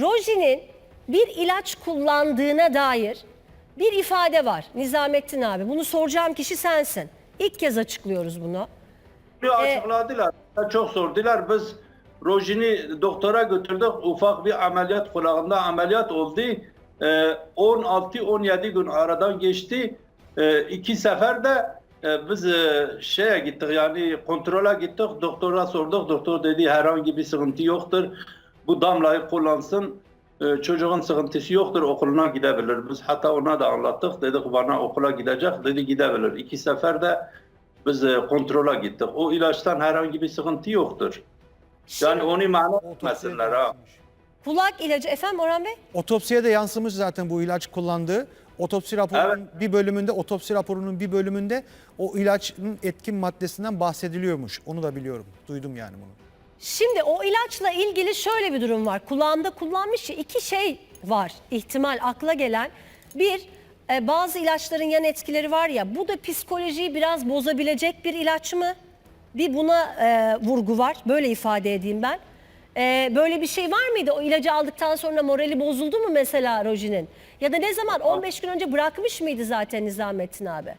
Roji'nin bir ilaç kullandığına dair bir ifade var Nizamettin abi. Bunu soracağım kişi sensin. İlk kez açıklıyoruz bunu. Bir açıkladılar. Çok sordular. Biz Rojin'i doktora götürdük. Ufak bir ameliyat kulağında ameliyat oldu. Ee, 16-17 gün aradan geçti. Ee, iki sefer de e, biz e, şeye gittik yani kontrola gittik. Doktora sorduk. Doktor dedi herhangi bir sıkıntı yoktur. Bu damlayı kullansın. Ee, çocuğun sıkıntısı yoktur. Okuluna gidebilir. Biz hatta ona da anlattık. Dedik bana okula gidecek. Dedi gidebilir. İki sefer de biz e, kontrola gittik. O ilaçtan herhangi bir sıkıntı yoktur. Yani onu mana etmesinler ha. Kulak ilacı efendim Orhan Bey? Otopsiye de yansımış zaten bu ilaç kullandığı. Otopsi raporunun bir bölümünde, otopsi raporunun bir bölümünde o ilacın etkin maddesinden bahsediliyormuş. Onu da biliyorum. Duydum yani bunu. Şimdi o ilaçla ilgili şöyle bir durum var. Kulağında kullanmış ya iki şey var ihtimal akla gelen. Bir e, bazı ilaçların yan etkileri var ya bu da psikolojiyi biraz bozabilecek bir ilaç mı? Bir buna e, vurgu var böyle ifade edeyim ben. E, böyle bir şey var mıydı? O ilacı aldıktan sonra morali bozuldu mu mesela Roji'nin? Ya da ne zaman 15 gün önce bırakmış mıydı zaten Nizamettin abi?